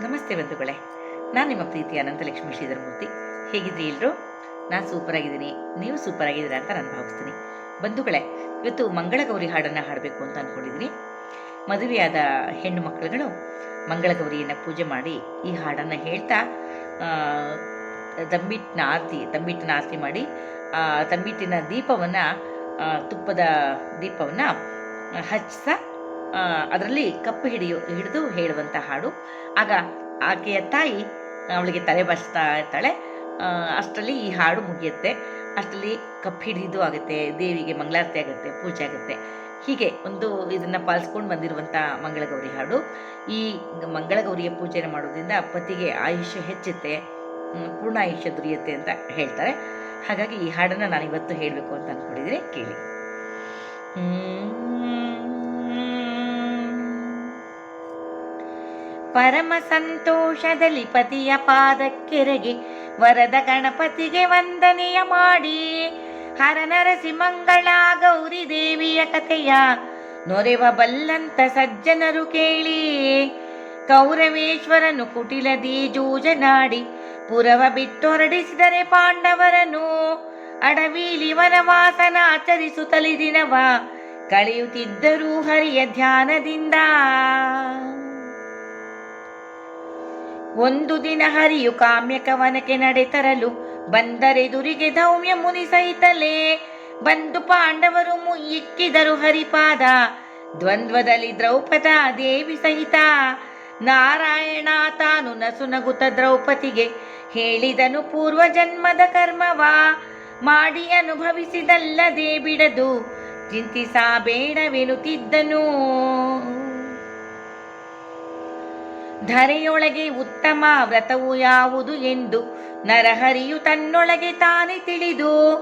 ನಮಸ್ತೆ ಬಂಧುಗಳೇ. ನಾನು ನಿಮ್ಮ ಪ್ರೀತಿ ಅನಂತಲಕ್ಷ್ಮಿ ಶ್ರೀಧರಮೂರ್ತಿ. ಹೇಗಿದ್ರಿ ಎಲ್ಲರೂ ನಾನು ಸೂಪರ್ ಆಗಿದ್ದೀನಿ ನೀವು ಸೂಪರ್ ಆಗಿದ್ದೀರಾ ಅಂತ ನಾನು ಭಾವಿಸ್ತೀನಿ. ಬಂಧುಗಳೇ, ಇವತ್ತು ಮಂಗಳಗೌರಿ ಹಾಡನ್ನು ಹಾಡಬೇಕು ಅಂತ ಅಂದ್ಕೊಂಡಿದ್ದೀನಿ ಮದುವೆಯಾದ ಹೆಣ್ಣು ಮಕ್ಕಳುಗಳು ಮಂಗಳಗೌರಿಯನ್ನು ಪೂಜೆ ಮಾಡಿ ಈ ಹಾಡನ್ನು ಹೇಳ್ತಾ ತಂಬಿಟ್ಟಿನ ಆರತಿ ತಂಬಿಟ್ಟಿನ ಆರತಿ ಮಾಡಿ ತಂಬಿಟ್ಟಿನ ದೀಪವನ್ನು ತುಪ್ಪದ ದೀಪವನ್ನು ಹಚ್ಚಿಸ ಅದರಲ್ಲಿ ಕಪ್ಪು ಹಿಡಿಯು, ಹಿಡಿದು ಹೇಳುವಂಥ ಹಾಡು. ಆಗ ಆಕೆಯ ತಾಯಿ ಅವಳಿಗೆ ತಲೆ ಬಸ್ತಾ ಇರ್ತಾಳೆ. ಅಷ್ಟರಲ್ಲಿ ಈ ಹಾಡು ಮುಗಿಯುತ್ತೆ. ಅಷ್ಟರಲ್ಲಿ ಕಪ್ಪು ಹಿಡಿದು ಆಗುತ್ತೆ, ದೇವಿಗೆ ಮಂಗಳಾರತಿ ಆಗುತ್ತೆ, ಪೂಜೆ ಆಗುತ್ತೆ. ಹೀಗೆ ಒಂದು ಇದನ್ನು ಪಾಲಿಸ್ಕೊಂಡು ಬಂದಿರುವಂಥ ಮಂಗಳಗೌರಿ ಹಾಡು. ಈ ಮಂಗಳಗೌರಿಯ ಪೂಜೆನ ಮಾಡೋದ್ರಿಂದ ಪತಿಗೆ ಆಯುಷ್ಯ ಹೆಚ್ಚುತ್ತೆ ಪೂರ್ಣ ಆಯುಷ್ಯ ದೊರೆಯುತ್ತೆ ಅಂತ ಹೇಳ್ತಾರೆ. ಹಾಗಾಗಿ ಈ ಹಾಡನ್ನು ನಾನು ಇವತ್ತು ಹೇಳಬೇಕು ಅಂತ ಅಂದ್ಕೊಂಡಿದ್ದೀನಿ ಕೇಳಿ. ಪರಮ ಸಂತೋಷದಲ್ಲಿ ಪತಿಯ ಪಾದಕ್ಕೆರಗಿ ವರದ ಗಣಪತಿಗೆ ವಂದನೆಯ ಮಾಡಿ. ಹರನರಸಿ ಮಂಗಳ ಗೌರಿ ದೇವಿಯ ಕಥೆಯ ನೊರೆವ ಬಲ್ಲಂತ ಸಜ್ಜನರು ಕೇಳಿ. ಕೌರವೇಶ್ವರನು ಕುಟಿಲದಿ ಜೂಜನಾಡಿ ಪುರವ ಬಿಟ್ಟೊರಡಿಸಿದರೆ ಪಾಂಡವರನು ಅಡವೀಲಿ ವನವಾಸನ ಆಚರಿಸುತ್ತಲಿದಿನವ ಕಳೆಯುತ್ತಿದ್ದರು ಹರಿಯ ಧ್ಯಾನದಿಂದ. ಒಂದು ದಿನ ಹರಿಯು ಕಾಮ್ಯಕವನಕ್ಕೆ ನಡೆತರಲು ಬಂದರೆದುರಿಗೆ ಧೌಮ್ಯ ಮುನಿ ಸಹಿತಲೇ ಬಂದು ಪಾಂಡವರು ಮುಯ್ಯಿಕ್ಕಿದರು ಹರಿಪಾದ. ದ್ವಂದ್ವದಲ್ಲಿ ದ್ರೌಪದ ದೇವಿ ಸಹಿತ ನಾರಾಯಣ ತಾನು ನಸುನಗುತ ದ್ರೌಪದಿಗೆ ಹೇಳಿದನು ಪೂರ್ವ ಜನ್ಮದ ಕರ್ಮವಾ, ಮಾಡಿ ಅನುಭವಿಸಿದಲ್ಲದೆ ಬಿಡದು ಚಿಂತಿಸಬೇಡವೆನುತ್ತಿದ್ದನು ಧರೆಯೊಳಗೆ ಉತ್ತಮ ವ್ರತವು ಯಾವುದು ಎಂದು ನರಹರಿಯು ತನ್ನೊಳಗೆ ತಾನೇ ತಿಳಿದು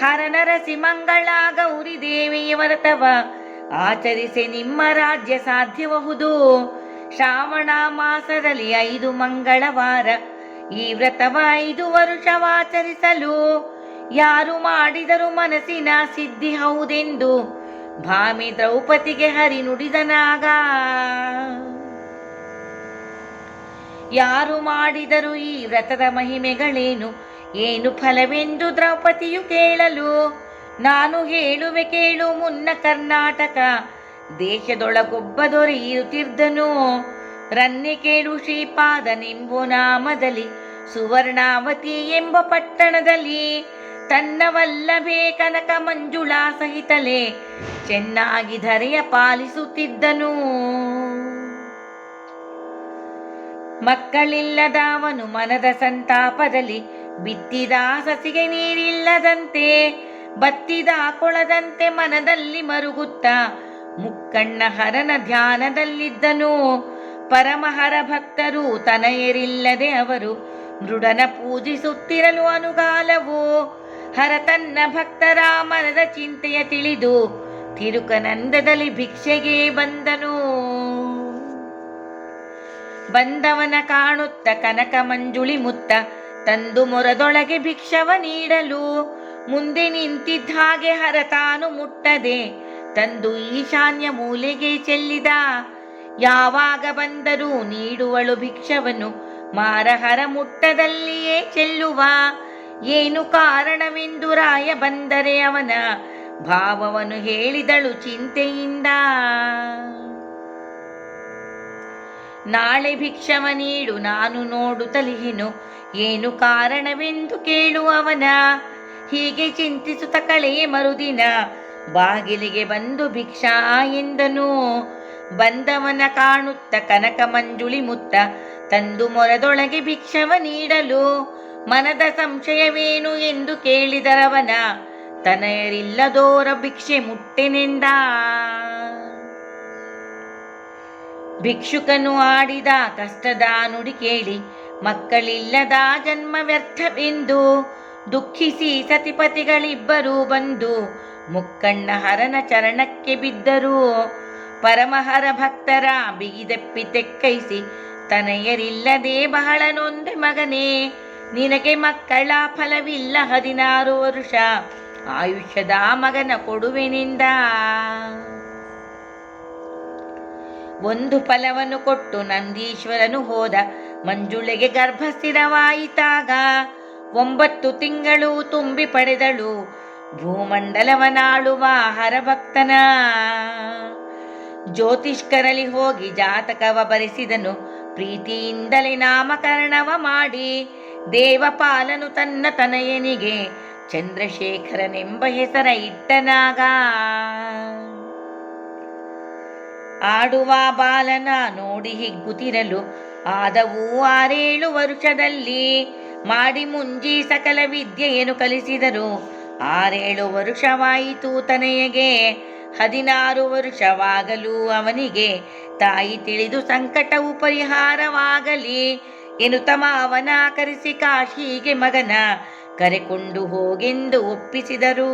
ಹರನರಸಿ ಮಂಗಳ ಗೌರಿ ದೇವಿಯ ವ್ರತವ. ಆಚರಿಸಿ ನಿಮ್ಮ ರಾಜ್ಯ ಸಾಧ್ಯಬಹುದು ಶ್ರಾವಣ ಮಾಸದಲ್ಲಿ ಐದು ಮಂಗಳವಾರ. ಈ ವ್ರತವ ಐದು ವರುಷವಾಚರಿಸಲು ಯಾರು ಮಾಡಿದರೂ ಮನಸ್ಸಿನ ಸಿದ್ಧಿ ಹೌದೆಂದು. ಭಾಮಿ ದ್ರೌಪದಿಗೆ ಹರಿ ನುಡಿದನಾಗ ಯಾರು ಮಾಡಿದರು ಈ ವ್ರತದ ಮಹಿಮೆಗಳೇನು? ಏನು ಫಲವೆಂದು ದ್ರೌಪದಿಯು ಕೇಳಲು? ನಾನು ಹೇಳುವೆ ಕೇಳು ಮುನ್ನ ಕರ್ನಾಟಕ. ದೇಶದೊಳಗೊಬ್ಬ ದೊರೆಯುತ್ತಿದ್ದನು? ರನ್ನೆ ಕೇಳು ಶ್ರೀಪಾದ ನಿಂಬು ನಾಮದಲ್ಲಿ, ಸುವರ್ಣಾವತಿ ಎಂಬ ಪಟ್ಟಣದಲ್ಲಿ. ತನ್ನವಲ್ಲವೇ ಕನಕ ಮಂಜುಳಾ ಸಹಿತಲೇ, ಚೆನ್ನಾಗಿ ಧರೆಯ ಪಾಲಿಸುತ್ತಿದ್ದನು. ಮಕ್ಕಳಿಲ್ಲದವನು ಮನದ ಸಂತಾಪದಲ್ಲಿ ಬಿತ್ತಿದ ಸಸಿಗೆ ನೀರಿಲ್ಲದಂತೆ, ಬತ್ತಿದ ಕೊಳದಂತೆ ಮನದಲ್ಲಿ ಮರುಗುತ್ತ ಮುಕ್ಕಣ್ಣ ಹರನ ಧ್ಯಾನದಲ್ಲಿದ್ದನು. ಪರಮಹರ ಭಕ್ತರು ತನಯರಿಲ್ಲದೆ ಅವರು ಮೃಡನ ಪೂಜಿಸುತ್ತಿರಲು ಅನುಗಾಲವು? ಹರ ತನ್ನ ಭಕ್ತರ ಮನದ ಚಿಂತೆಯ ತಿಳಿದು ತಿರುಕನಂದದಲ್ಲಿ ಭಿಕ್ಷೆಗೆ ಬಂದನು. ಬಂದವನ ಕಾಣುತ್ತ ಕನಕ ಮಂಜುಳಿ ಮುತ್ತ ತಂದು ಮೊರದೊಳಗೆ ಭಿಕ್ಷವ ನೀಡಲು. ಮುಂದೆ ನಿಂತಿದ್ದ ಹಾಗೆ ಹರತಾನು ಮುಟ್ಟದೆ, ತಂದು ಈಶಾನ್ಯ ಮೂಲೆಗೆ ಚೆಲ್ಲಿದ. ಯಾವಾಗ ಬಂದರೂ ನೀಡುವಳು ಭಿಕ್ಷವನು ಮಾರಹರ ಮುಟ್ಟದಲ್ಲಿಯೇ ಚೆಲ್ಲುವ. ಏನು ಕಾರಣವೆಂದು ರಾಯ ಬಂದರೆ ಅವನ, ಭಾವವನ್ನು ಹೇಳಿದಳು ಚಿಂತೆಯಿಂದ. ನಾಳೆ ಭಿಕ್ಷವ ನೀಡು, ನಾನು ನೋಡು ತಲಿಹಿನು. ಏನು ಕಾರಣವೆಂದು ಕೇಳುವವನ ಹೀಗೆ ಚಿಂತಿಸುತ್ತ ಕಳೆಯೇ ಮರುದಿನ. ಬಾಗಿಲಿಗೆ ಬಂದು ಭಿಕ್ಷಾ ಎಂದನು. ಬಂದವನ ಕಾಣುತ್ತ ಕನಕ ಮಂಜುಳಿ ಮುತ್ತ. ತಂದು ಮೊರದೊಳಗೆ ಭಿಕ್ಷವ ನೀಡಲು. ಮನದ ಸಂಶಯವೇನು ಎಂದು ಕೇಳಿದರವನ. ತನಯರಿಲ್ಲದೋರ ಭಿಕ್ಷೆ ಮುಟ್ಟೆನೆಂದ? ಭಿಕ್ಷುಕನು ಆಡಿದ ಕಷ್ಟದ ನುಡಿ ಕೇಳಿ, ಮಕ್ಕಳಿಲ್ಲದ ಜನ್ಮ ವ್ಯರ್ಥವೆಂದು ದುಃಖಿಸಿ ಸತಿಪತಿಗಳಿಬ್ಬರೂ ಬಂದು ಮುಕ್ಕಣ್ಣ ಹರನ ಚರಣಕ್ಕೆ ಬಿದ್ದರು. ಪರಮಹರ ಭಕ್ತರ ಬಿಗಿದಪ್ಪಿ ತೆಕ್ಕೈಸಿ, ತನಯರಿಲ್ಲದೆ ಬಹಳ ನೊಂದೆ ಮಗನೇ, ನಿನಗೆ ಮಕ್ಕಳ ಫಲವಿಲ್ಲ ಹದಿನಾರು ವರುಷ, ಆಯುಷ್ಯದ ಮಗನ ಕೊಡುವೆನಿಂದ? ಒಂದು ಫಲವನ್ನು ಕೊಟ್ಟು ನಂದೀಶ್ವರನು ಹೋದ. ಮಂಜುಳೆಗೆ ಗರ್ಭ ಸ್ಥಿರವಾಯಿತಾಗ ಒಂಬತ್ತು ತಿಂಗಳು ತುಂಬಿ ಪಡೆದಳು. ಭೂಮಂಡಲವನಾಳುವ ಹರಭಕ್ತನ ಜ್ಯೋತಿಷ್ಕರಲ್ಲಿ ಹೋಗಿ ಜಾತಕವ ಬರೆಸಿದನು. ಪ್ರೀತಿಯಿಂದಲೇ ನಾಮಕರಣವ ಮಾಡಿ. ದೇವಪಾಲನು ತನ್ನ ತನಯನಿಗೆ, ಚಂದ್ರಶೇಖರನೆಂಬ ಹೆಸರ ಇಟ್ಟನಾಗ ಆಡುವ ಬಾಲನ ನೋಡಿ ಹಿಗ್ಗುತ್ತಿರಲು ಆದವು ಆರೇಳು ವರುಷದಲ್ಲಿ. ಮಾಡಿ ಮುಂಜಿ ಸಕಲ ವಿದ್ಯೆಯನ್ನು ಕಲಿಸಿದರು? ಆರೇಳು ವರುಷವಾಯಿತು ತನೆಯಗೆ. ಹದಿನಾರು ವರುಷವಾಗಲು ಅವನಿಗೆ. ತಾಯಿ ತಿಳಿದು ಸಂಕಟವು ಪರಿಹಾರವಾಗಲಿ. ಎನ್ನುತ್ತಮ ಅವನ ಕರೆಸಿ ಕಾಶಿಗೆ ಮಗನ ಕರೆಕೊಂಡು ಹೋಗೆಂದು ಒಪ್ಪಿಸಿದರು.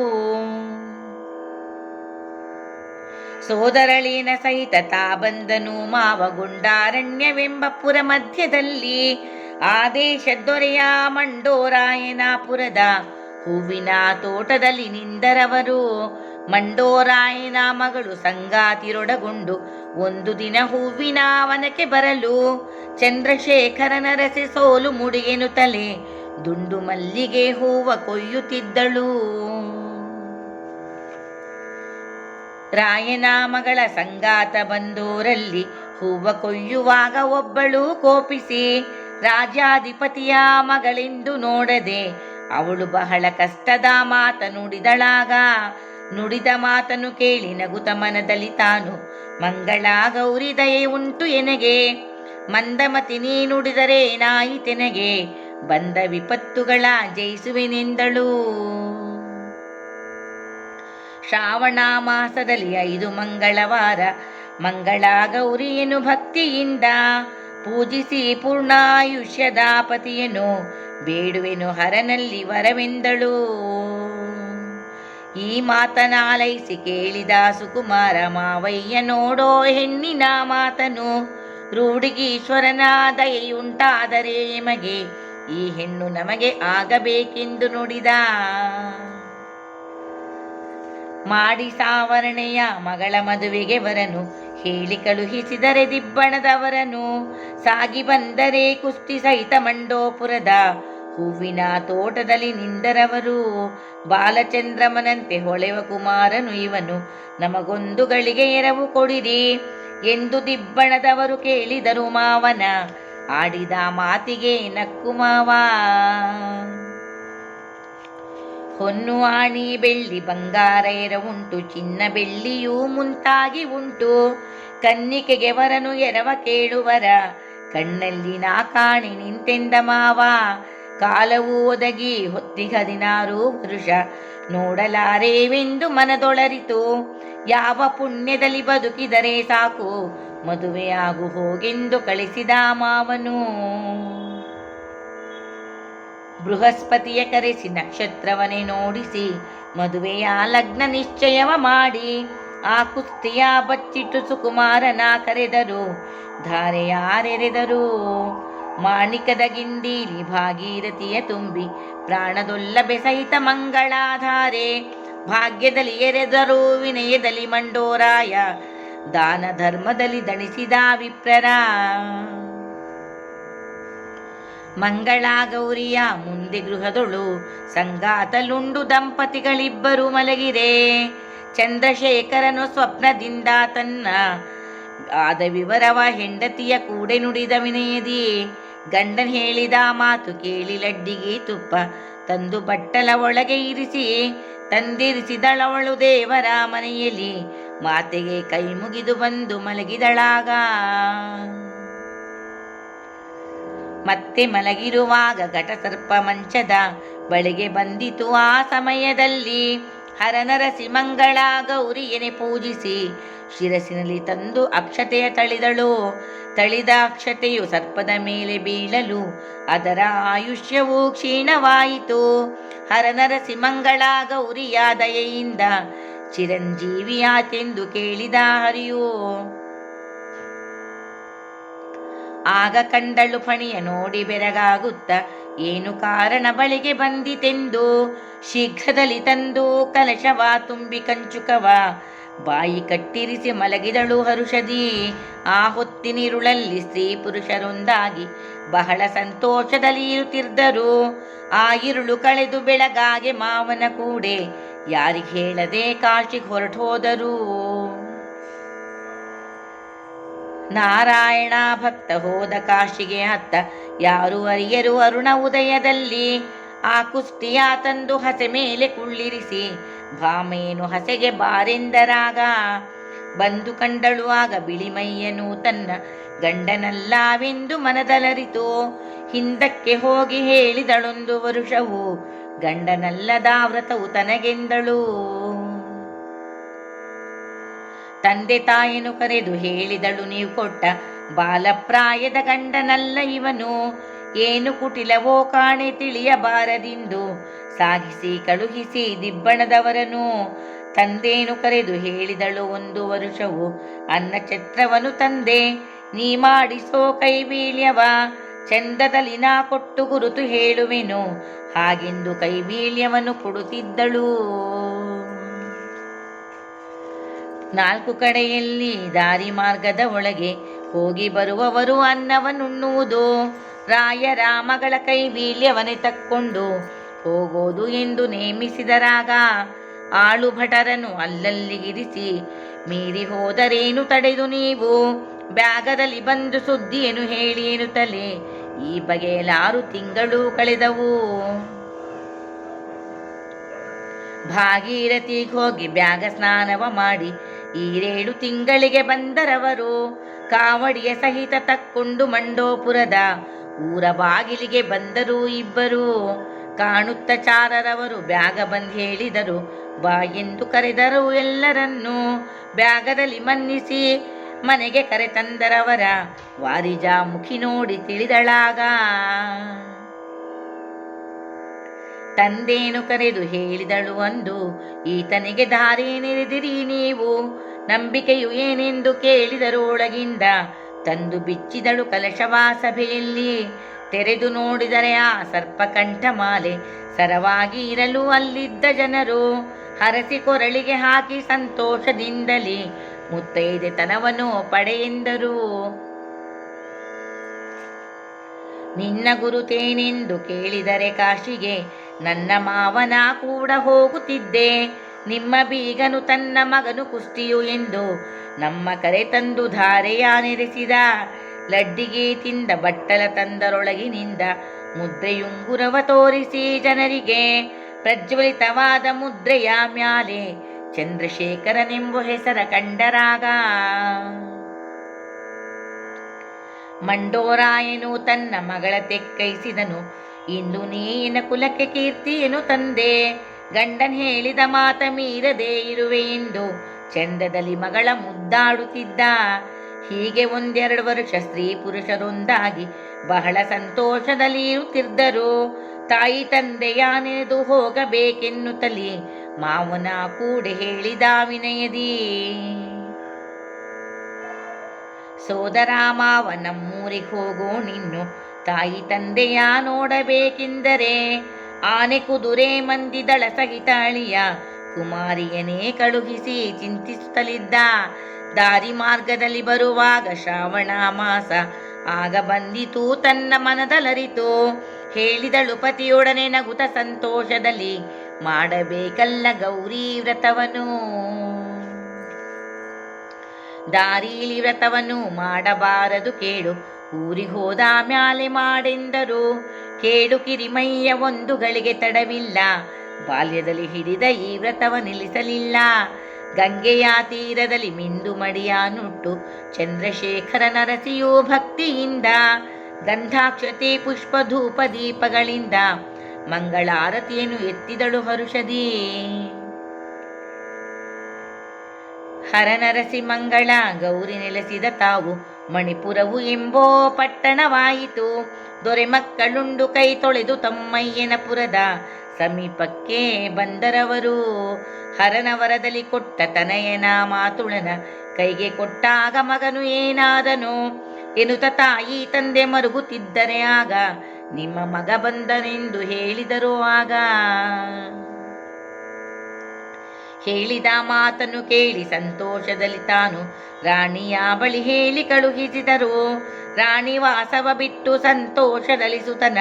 ಸೋದರಳಿನ ಸಹಿತ ತಾ ಬಂದನು ಮಾವಗುಂಡಾರಣ್ಯವೆಂಬ ಪುರ ಮಧ್ಯದಲ್ಲಿ. ಆದೇಶ ದೊರೆಯ ಮಂಡೋರಾಯನಾಪುರದ ಹೂವಿನ ತೋಟದಲ್ಲಿ ನಿಂದರವರು. ಮಂಡೋರಾಯನ ಮಗಳು ಸಂಗಾತಿರೊಡಗೊಂಡು ಒಂದು ದಿನ ಹೂವಿನ ವನಕ್ಕೆ ಬರಲು. ಚಂದ್ರಶೇಖರ ರಸೆ ಸೋಲು ಮುಡಿಗೆನು ತಲೆ ದುಂಡು ಮಲ್ಲಿಗೆ ಹೂವ ಕೊಯ್ಯುತ್ತಿದ್ದಳು. ರಾಯನ ಮಗಳ ಸಂಗಾತ ಬಂದೂರಲ್ಲಿ ಹೂವ ಕೊಯ್ಯುವಾಗ ಒಬ್ಬಳು ಕೋಪಿಸಿ ರಾಜಾಧಿಪತಿಯ ಮಗಳೆಂದು ನೋಡದೆ ಅವಳು ಬಹಳ ಕಷ್ಟದ ಮಾತ ನುಡಿದಳಾಗ. ನುಡಿದ ಮಾತನ್ನು ಕೇಳಿ ನಗುತ ಮನದಲ್ಲಿ ತಾನು, ಮಂಗಳ ಗೌರಿ ದಯೆ ಉಂಟು ಎನಗೆ, ಮಂದಮತಿ ನೀ ನುಡಿದರೆ ಏನಾಯಿತೆನಗೆ ಬಂದ ವಿಪತ್ತುಗಳ ಜಯಿಸುವೆನೆಂದಳು. ಶ್ರಾವಣ ಮಾಸದಲ್ಲಿ ಐದು ಮಂಗಳವಾರ. ಮಂಗಳ ಗೌರಿಯನ್ನು ಭಕ್ತಿಯಿಂದ ಪೂಜಿಸಿ ಪೂರ್ಣಾಯುಷ್ಯದ ಪತಿಯನ್ನು ಬೇಡುವೆನು ಹರನಲ್ಲಿ ವರವೆಂದಳು. ಈ ಮಾತನಾಲೈಸಿ ಕೇಳಿದ ಸುಕುಮಾರ, ಮಾವಯ್ಯ ನೋಡೋ ಹೆಣ್ಣಿನ ಮಾತನು ರೂಢಿಗೀಶ್ವರನ ದಯೆಯುಂಟಾದರೆ ಎಮಗೆ ಈ ಹೆಣ್ಣು ನಮಗೆ ಆಗಬೇಕೆಂದು ನುಡಿದ. ಮಾಡಿ ಸಾವರಣೆಯ ಮಗಳ ಮದುವೆಗೆ ಬರನು ಹೇಳಿ ಕಳುಹಿಸಿದರೆ ದಿಬ್ಬಣದವರನು. ಸಾಗಿ ಬಂದರೆ ಕುಸ್ತಿ ಸಹಿತ ಮಂಡೋಪುರದ ಹೂವಿನ ತೋಟದಲ್ಲಿ ನಿಂದರವರು. ಬಾಲಚಂದ್ರಮನಂತೆ ಹೊಳೆವ ಕುಮಾರನು ಇವನು. ನಮಗೊಂದು ಗಳಿಗೆ ಎರವು ಕೊಡಿರಿ ಎಂದು ದಿಬ್ಬಣದವರು ಕೇಳಿದರು ಮಾವನ. ಆಡಿದ ಮಾತಿಗೆ ನಕ್ಕು ಮಾವ. ಹೊನ್ನು ಆಣಿ ಬೆಳ್ಳಿ ಬಂಗಾರ ಎರ ಉಂಟು, ಚಿನ್ನ ಬೆಳ್ಳಿಯೂ ಮುಂತಾಗಿ ಉಂಟು. ಕನ್ನಿಕೆಗೆ ವರನು ಎರವ ಕೇಳುವರ, ಕಣ್ಣಲ್ಲಿ ನಾ ಕಾಣಿ ನಿಂತೆಂದ ಮಾವ. ಕಾಲವು ಒದಗಿ ಹದಿನಾರು ಪುರುಷ ನೋಡಲಾರೇವೆಂದು ಮನದೊಳರಿತು. ಯಾವ ಪುಣ್ಯದಲ್ಲಿ ಬದುಕಿದರೆ ಸಾಕು, ಮದುವೆಯಾಗು ಹೋಗೆಂದು ಕಳಿಸಿದ ಮಾವನು. ಬೃಹಸ್ಪತಿಯ ಕರೆಸಿ ನಕ್ಷತ್ರವನೇ ನೋಡಿಸಿ, ಮದುವೆಯ ಲಗ್ನ ನಿಶ್ಚಯವ ಮಾಡಿ, ಆ ಕುಸ್ತಿಯ ಬಚ್ಚಿಟ್ಟು ಸುಕುಮಾರನ ಕರೆದರು. ಧಾರೆಯಾರೆರೆದರು ಮಾಣಿಕದ ಗಿಂಡೀಲಿ ಭಾಗೀರಥಿಯ ತುಂಬಿ, ಪ್ರಾಣದೊಲ್ಲ ಬೆಸಹಿತ ಮಂಗಳಾಧಾರೆ, ಭಾಗ್ಯದಲ್ಲಿ ಎರೆದರು ವಿನಯದಲ್ಲಿ ಮಂಡೋರಾಯ ದಾನ ಧರ್ಮದಲ್ಲಿ ದಣಿಸಿದ ವಿಪ್ರರ. ಮಂಗಳ ಗೌರಿಯ ಮುಂದೆ ಗೃಹದೊಳು ಸಂಗಾತಲುಂಡು ದಂಪತಿಗಳಿಬ್ಬರು ಮಲಗಿದೆ. ಚಂದ್ರಶೇಖರನು ಸ್ವಪ್ನದಿಂದ ತನ್ನ, ಆದ ವಿವರವ ಹೆಂಡತಿಯ ಕೂಡೆ ನುಡಿದ ವಿನಯದಿ. ಗಂಡನ್ ಹೇಳಿದ ಮಾತು ಕೇಳಿ ಲಡ್ಡಿಗೆ ತುಪ್ಪ ತಂದು ಬಟ್ಟಲ ಒಳಗೆ ಇರಿಸಿ, ತಂದಿರಿಸಿದಳವಳು ದೇವರ ಮನೆಯಲ್ಲಿ, ಮಾತೆಗೆ ಕೈ ಮುಗಿದು ಬಂದು ಮಲಗಿದಳಾಗ. ಮತ್ತೆ ಮಲಗಿರುವಾಗ ಘಟಸರ್ಪ ಮಂಚದ ಬಳಿಗೆ ಬಂದಿತು ಆ ಸಮಯದಲ್ಲಿ. ಹರನರಸಿ ಮಂಗಳ ಗೌರಿಯನೆ ಪೂಜಿಸಿ ಶಿರಸಿನಲ್ಲಿ ತಂದು ಅಕ್ಷತೆಯ ತಳಿದಳು. ತಳಿದ ಅಕ್ಷತೆಯು ಸರ್ಪದ ಮೇಲೆ ಬೀಳಲು ಅದರ ಆಯುಷ್ಯವು ಕ್ಷೀಣವಾಯಿತು. ಹರನರ ಸಿಮಂಗಳ ಗೌರಿಯ ದಯೆಯಿಂದ ಚಿರಂಜೀವಿಯಾತೆಂದು ಕೇಳಿದ ಹರಿಯು. ಆಗ ಕಂಡಳು ಫಣಿಯ ನೋಡಿ ಬೆರಗಾಗುತ್ತ, ಏನು ಕಾರಣ ಬಳಿಗೆ ಬಂದಿತೆಂದು? ಶೀಘ್ರದಲ್ಲಿ ತಂದು ಕಲಶವ, ತುಂಬಿ ಕಂಚುಕವ. ಬಾಯಿ ಕಟ್ಟಿರಿಸಿ ಮಲಗಿದಳು ಹರುಷದಿ. ಆ ಹೊತ್ತಿನಿರುಳಲ್ಲಿ ಸ್ತ್ರೀ ಪುರುಷರೊಂದಾಗಿ ಬಹಳ ಸಂತೋಷದಲ್ಲಿ ಇರುತ್ತಿದ್ದರು. ಆ ಇರುಳು ಕಳೆದು ಬೆಳಗಾಗೆ ಮಾವನ ಕೂಡೆ, ಯಾರಿಗೆ ಹೇಳದೆ ಕಾಶಿಗೆ ಹೊರಟೋದರು? ನಾರಾಯಣ ಭಕ್ತ ಹೋದ ಕಾಶಿಗೆ ಹತ್ತ. ಯಾರು ಅರಿಯರು ಅರುಣ ಉದಯದಲ್ಲಿ. ಆ ಕುಸ್ತಿಯ ತಂದು ಹಸೆ ಮೇಲೆ ಕುಳ್ಳಿರಿಸಿ. ಭಾಮೇನು ಹಸೆಗೆ ಬಾರೆಂದರಾಗ. ಬಂದು ಕಂಡಳು ಆಗ ಬಿಳಿಮಯ್ಯನು ತನ್ನ ಗಂಡನಲ್ಲಾವೆಂದು ಮನದಲರಿತು. ಹಿಂದಕ್ಕೆ ಹೋಗಿ ಹೇಳಿದಳೊಂದು ವರುಷವು. ಗಂಡನಲ್ಲದ ವ್ರತವು ತನಗೆಂದಳು. ತಂದೆ ತಾಯಿನು ಕರೆದು ಹೇಳಿದಳು ನೀವು ಕೊಟ್ಟ ಬಾಲಪ್ರಾಯದ ಗಂಡನಲ್ಲ ಇವನು. ಏನು ಕುಟಿಲವೋ ಕಾಣೆ ತಿಳಿಯಬಾರದಿಂದು ಸಾಗಿಸಿ ಕಳುಹಿಸಿ ದಿಬ್ಬಣದವರನು. ತಂದೇನು ಕರೆದು ಹೇಳಿದಳು, ಒಂದು ವರುಷವು ಅನ್ನ ಛತ್ರವನು ತಂದೆ. ನೀ ಮಾಡಿಸೋ ಕೈಬೀಳ್ಯವ, ಚಂದದಲ್ಲಿ ನಾ ಕೊಟ್ಟು ಗುರುತು ಹೇಳುವೆನು. ಹಾಗೆಂದು ಕೈಬೀಳ್ಯವನ್ನು ಕೊಡುತ್ತಿದ್ದಳು. ನಾಲ್ಕು ಕಡೆಯಲ್ಲಿ ದಾರಿ ಮಾರ್ಗದ ಒಳಗೆ ಹೋಗಿ ಬರುವವರು ಅನ್ನವನ್ನುಣ್ಣುವುದು. ರಾಯ ರಾಮಗಳ ಕೈ ವೀಳ್ಯವನೆ ತಕ್ಕೊಂಡು ಹೋಗೋದು ಎಂದು ನೇಮಿಸಿದರಾಗ ಆಳು ಭಟರನ್ನು ಅಲ್ಲಲ್ಲಿಗಿರಿಸಿ ಮೀರಿ ಹೋದರೇನು ತಡೆದು ನೀವು? ಬ್ಯಾಗದಲ್ಲಿ ಬಂದು ಸುದ್ದಿಯನ್ನು ಹೇಳಿ ಎನ್ನುತ್ತಲೇ ಈ ಬಗೆಯಲಾರು ತಿಂಗಳು ಕಳೆದವು. ಭಾಗೀರಥಿಗೆ ಹೋಗಿ ಬ್ಯಾಗ ಸ್ನಾನವ ಮಾಡಿ ಈರೇಳು ತಿಂಗಳಿಗೆ ಬಂದರವರು ಕಾವಡಿಯ ಸಹಿತ ತಕ್ಕೊಂಡು ಮಂಡೋಪುರದ ಊರ ಬಾಗಿಲಿಗೆ ಬಂದರು ಇಬ್ಬರು. ಕಾಣುತ್ತ ಚಾರರವರು ಬ್ಯಾಗ ಬಂದು ಹೇಳಿದರು. ಬಾ ಎಂದು ಕರೆದರು ಎಲ್ಲರನ್ನು. ಬ್ಯಾಗದಲ್ಲಿ ಮನ್ನಿಸಿ ಮನೆಗೆ ಕರೆ ತಂದರವರ ವಾರಿಜಾ ಮುಖಿ ನೋಡಿ ತಿಳಿದಳಾಗ. ತಂದೇನು ಕರೆದು ಹೇಳಿದಳು ಅಂದು, ಈತನಿಗೆ ದಾರಿ ನೆರೆದಿರಿ ನೀವು. ನಂಬಿಕೆಯು ಏನೆಂದು ಕೇಳಿದರೊಳಗಿಂದ ತಂದು ಬಿಚ್ಚಿದಳು ಕಲಶವಾಸಭೆಯಲ್ಲಿ. ತೆರೆದು ನೋಡಿದರೆ ಆ ಸರ್ಪಕಂಠ ಮಾಲೆ ಸರವಾಗಿ ಇರಲು ಅಲ್ಲಿದ್ದ ಜನರು. ಹರಸಿ ಕೊರಳಿಗೆ ಹಾಕಿ ಸಂತೋಷದಿಂದಲೇ ಮುತ್ತೈದೆತನವನ್ನು ಪಡೆಯೆಂದರು ನಿನ್ನ ಗುರುತೇನೆಂದು ಕೇಳಿದರೆ ಕಾಶಿಗೆ ನನ್ನ ಮಾವನ ಕೂಡ ಹೋಗುತ್ತಿದ್ದೆ. ನಿಮ್ಮ ಬೀಗನು ತನ್ನ ಮಗನು ಕುಸ್ತಿಯು ಎಂದು ನಮ್ಮ ಕರೆ ತಂದು ಧಾರೆಯ ಲಡ್ಡಿಗೆ ತಿಂದ ಬಟ್ಟಲ ತಂದರೊಳಗಿನಿಂದ ಮುದ್ರೆಯುಂಗುರವ ತೋರಿಸಿ ಜನರಿಗೆ. ಪ್ರಜ್ವಲಿತವಾದ ಮುದ್ರೆಯ ಮ್ಯಾಲೆ ಚಂದ್ರಶೇಖರನೆಂಬ ಹೆಸರ ಕಂಡರಾಗ ಮಂಡೋರಾಯನು ತನ್ನ ಮಗಳ ತೆಕ್ಕೈಸಿದನು. ಇಂದು ನೀನ ಕುಲಕ್ಕೆ ಕೀರ್ತಿಯನ್ನು ತಂದೆ. ಗಂಡನ್ ಹೇಳಿದ ಮಾತ ಮೀರದೆ ಇರುವೆ ಎಂದು ಚಂದದಲ್ಲಿ ಮಗಳ ಮುದ್ದಾಡುತ್ತಿದ್ದ. ಹೀಗೆ ಒಂದೆರಡು ವರ್ಷ ಸ್ತ್ರೀ ಪುರುಷರೊಂದಾಗಿ ಬಹಳ ಸಂತೋಷದಲ್ಲಿ ಇರುತ್ತಿದ್ದರು. ತಾಯಿ ತಂದೆಯ ನೆನೆದು ಹೋಗಬೇಕೆನ್ನುತ್ತಲಿ ಮಾವನ ಕೂಡ ಹೇಳಿದ ವಿನಯದಿ. ಸೋದರ ಮಾವ ನಮ್ಮೂರಿಗೆ ಹೋಗೋ, ನಿನ್ನು ತಾಯಿ ತಂದೆಯ ನೋಡಬೇಕೆಂದರೆ ಆನೆ ಕುದುರೆ ಮಂದಿದಳ ಸಹಿತಾಳಿಯ ಕುಮಾರಿಯನೇ ಕಳುಹಿಸಿ ಚಿಂತಿಸುತ್ತಲಿದ್ದ. ದಾರಿ ಮಾರ್ಗದಲ್ಲಿ ಬರುವಾಗ ಶ್ರಾವಣ ಮಾಸ ಆಗ ಬಂದಿತು. ತನ್ನ ಮನದಲರಿತು. ಹೇಳಿದಳು ಪತಿಯೊಡನೆ ನಗುತ ಸಂತೋಷದಲ್ಲಿ, ಮಾಡಬೇಕಲ್ಲ ಗೌರಿ ವ್ರತವನು ದಾರಿಲಿ ವ್ರತವನ್ನು ಮಾಡಬಾರದು ಕೇಳು. ಊರಿಗೆ ಹೋದ ಮ್ಯಾಲೆ ಮಾಡೆಂದರು. ಕೇಡು ಕಿರಿಮಯ್ಯ ಒಂದು ಗಳಿಗೆ ತಡವಿಲ್ಲ. ಬಾಲ್ಯದಲ್ಲಿ ಹಿಡಿದ ಈ ವ್ರತವ ನಿಲ್ಲಿಸಲಿಲ್ಲ. ಗಂಗೆಯ ತೀರದಲ್ಲಿ ಮಿಂದು ಮಡಿಯ ನುಟ್ಟು ಚಂದ್ರಶೇಖರ ನರಸಿಯೋ ಭಕ್ತಿಯಿಂದ, ಗಂಧಾಕ್ಷತೆ ಪುಷ್ಪ ಧೂಪ ದೀಪಗಳಿಂದ ಮಂಗಳಾರತಿಯನ್ನು ಎತ್ತಿದಳು ಹರುಷದಿ. ಹರನರಸಿ ಮಂಗಳ ಗೌರಿ ನೆಲೆಸಿದ ತಾವು ಮಣಿಪುರವು ಎಂಬೋ ಪಟ್ಟಣವಾಯಿತು. ದೊರೆ ಮಕ್ಕಳುಂಡು ಕೈ ತೊಳೆದು ತಮ್ಮಯ್ಯನಪುರದ ಸಮೀಪಕ್ಕೆ ಬಂದರವರು. ಹರನವರದಲ್ಲಿ ಕೊಟ್ಟ ತನಯನ ಮಾತುಳನ ಕೈಗೆ ಕೊಟ್ಟಾಗ ಮಗನು ಏನಾದನು? ಎನ್ನುತ್ತ ತಾಯಿ ತಂದೆ ಮರುಗುತ್ತಿದ್ದರೆ ಆಗ ನಿಮ್ಮ ಮಗ ಬಂದನೆಂದು ಹೇಳಿದರು ಆಗ? ಹೇಳಿದ ಮಾತನ್ನು ಕೇಳಿ ಸಂತೋಷದಲ್ಲಿ ತಾನು ರಾಣಿಯ ಬಳಿ ಹೇಳಿ ಕಳುಹಿಸಿದರು. ರಾಣಿ ವಾಸವ ಬಿಟ್ಟು ಸಂತೋಷದಲ್ಲಿ ಸುತನ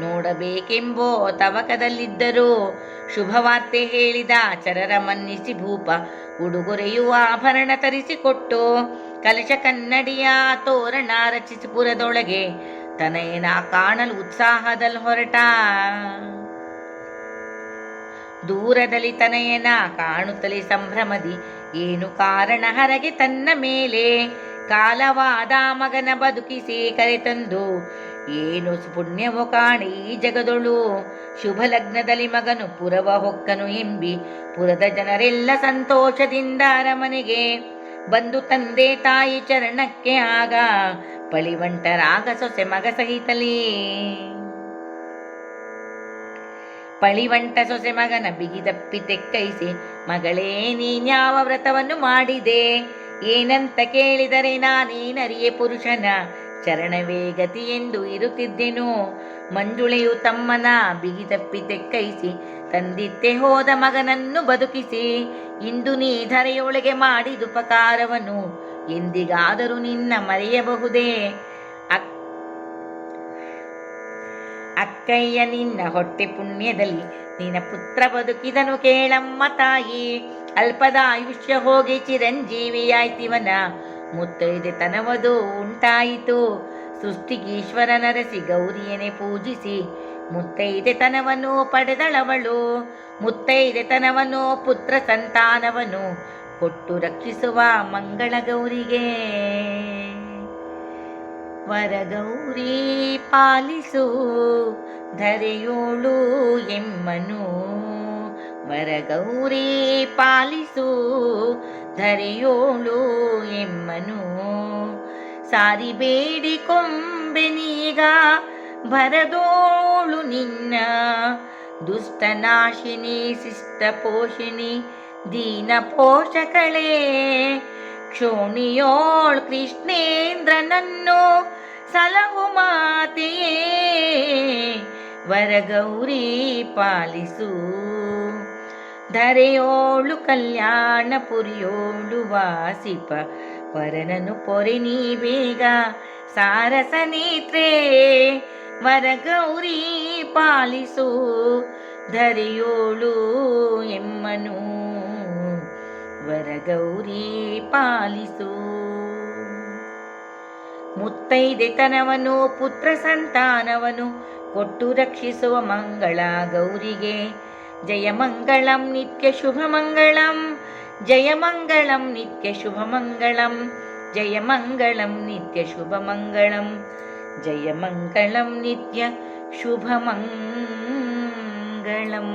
ನೋಡಬೇಕೆಂಬೋ ತವಕದಲ್ಲಿದ್ದರು. ಶುಭವಾರ್ತೆ ಹೇಳಿದ ಚರರ ಮನ್ನಿಸಿ ಭೂಪ ಉಡುಗೊರೆಯುವ ಆಭರಣ ತರಿಸಿಕೊಟ್ಟು, ಕಲಶ ಕನ್ನಡಿಯ ತೋರಣ ರಚಿಸಿ ಪುರದೊಳಗೆ ತನಯನ ಕಾಣಲು ಉತ್ಸಾಹದಲ್ಲಿ ಹೊರಟ. ದೂರದಲ್ಲಿ ತನಯನ ಕಾಣುತ್ತಲೇ ಸಂಭ್ರಮದಿ. ಏನು ಕಾರಣ ಹರಗೆ ತನ್ನ ಮೇಲೆ? ಕಾಲವಾದ ಮಗನ ಬದುಕಿಸಿ ಕರೆತಂದು ಏನು ಪುಣ್ಯವೋ ಕಾಣಿ ಈ ಜಗದೊಳು? ಶುಭ ಲಗ್ನದಲ್ಲಿ ಮಗನು ಪುರವ ಹೊಕ್ಕನು ಎಂಬಿ. ಪುರದ ಜನರೆಲ್ಲ ಸಂತೋಷದಿಂದ ಅರಮನೆಗೆ ಬಂದು ತಂದೆ ತಾಯಿ ಚರಣಕ್ಕೆ ಆಗ. ಪಳಿವಂಟರಾಗ ಸೊಸೆ ಮಗ ಸಹಿತಲೇ. ಪಳಿವಂಟ ಸೊಸೆ ಮಗನ ಬಿಗಿದಪ್ಪಿ ತೆಕ್ಕೈಸಿ ಮಗಳೇ ನೀನ್ಯಾವ ವ್ರತವನ್ನು ಮಾಡಿದೆ? ಏನಂತ ಕೇಳಿದರೆ ನಾನೇನರಿಯೆ ಪುರುಷನ? ಚರಣವೇ ಗತಿ ಎಂದು ಇರುತ್ತಿದ್ದೆನು. ಮಂಜುಳೆಯು ತಮ್ಮನ ಬಿಗಿದಪ್ಪಿ ತೆಕ್ಕೈಸಿ ತಂದಿತ್ತೆ ಹೋದ ಮಗನನ್ನು ಬದುಕಿಸಿ. ಇಂದು ನೀ ಧರೆಯೊಳಗೆ ಮಾಡಿದುಪಕಾರವನು ಎಂದಿಗಾದರೂ ನಿನ್ನ ಮರೆಯಬಹುದೇ? ಅಕ್ಕಯ್ಯ ನಿನ್ನ ಹೊಟ್ಟೆ ಪುಣ್ಯದಲ್ಲಿ ನಿನ್ನ ಪುತ್ರ ಬದುಕಿದನು ಕೇಳಮ್ಮ ತಾಯಿ. ಅಲ್ಪದ ಆಯುಷ್ಯ ಹೋಗಿ ಚಿರಂಜೀವಿಯಾಯ್ತಿವನ. ಮುತ್ತೈದೆ ತನವದು ಉಂಟಾಯಿತು. ಸೃಷ್ಟಿಗೀಶ್ವರ ನರಸಿ ಗೌರಿಯನೆ ಪೂಜಿಸಿ ಮುತ್ತೈದೆ ತನವನ್ನು ಪಡೆದಳವಳು. ಮುತ್ತೈದೆ ತನವನ್ನು ಪುತ್ರ ಸಂತಾನವನು. ಕೊಟ್ಟು ರಕ್ಷಿಸುವ ಮಂಗಳ ಗೌರಿಗೆ. ವರಗೌರಿ ಪಾಲಿಸು ಧರೆಯೋಳು ಎಮ್ಮನು. ವರಗೌರಿ ಪಾಲಿಸು ಧರೆಯೋಳು ಎಮ್ಮನು. ಸಾರಿ ಬೇಡಿಕೊಂಬೆನೀಗ ಭರದೋಳು ನಿನ್ನ. ದುಷ್ಟನಾಶಿನಿ ಶಿಷ್ಟ ಪೋಷಿಣಿ ದೀನ ಪೋಷಕಳೇ. ಕ್ಷೋಣಿಯೋಳ್ ಕೃಷ್ಣೇಂದ್ರನನ್ನು ಸಲಹು ಮಾತೆಯೇ ವರಗೌರಿ ಪಾಲಿಸು. ಧರೆಯೋಳು ಕಲ್ಯಾಣ ಪುರಿಯೋಳು ವಾಸಿಪ ವರನನು ಪೊರೆ ನೀ ಬೇಗ, ಸಾರಸ ನೇತ್ರೇ, ವರಗೌರಿ ಪಾಲಿಸು. ಧರೆಯೋಳು ಎಮ್ಮನು, ವರಗೌರಿ ಪಾಲಿಸು. ಮುತ್ತೈದೆತನವನು ಪುತ್ರ ಸಂತಾನವನು ಕೊಟ್ಟು ರಕ್ಷಿಸುವ ಮಂಗಳ ಗೌರಿಗೆ ಜಯ ಮಂಗಳಂ ನಿತ್ಯ ಶುಭ ಮಂಗಳಂ ಜಯ ಮಂಗಳಂ ನಿತ್ಯ ಶುಭ ಮಂಗಳಂ ಜಯ ಮಂಗಳಂ ನಿತ್ಯ ಶುಭ ಮಂಗಳಂ ಜಯ ಮಂಗಳಂ ನಿತ್ಯ ಶುಭ ಮಂಗಳಂ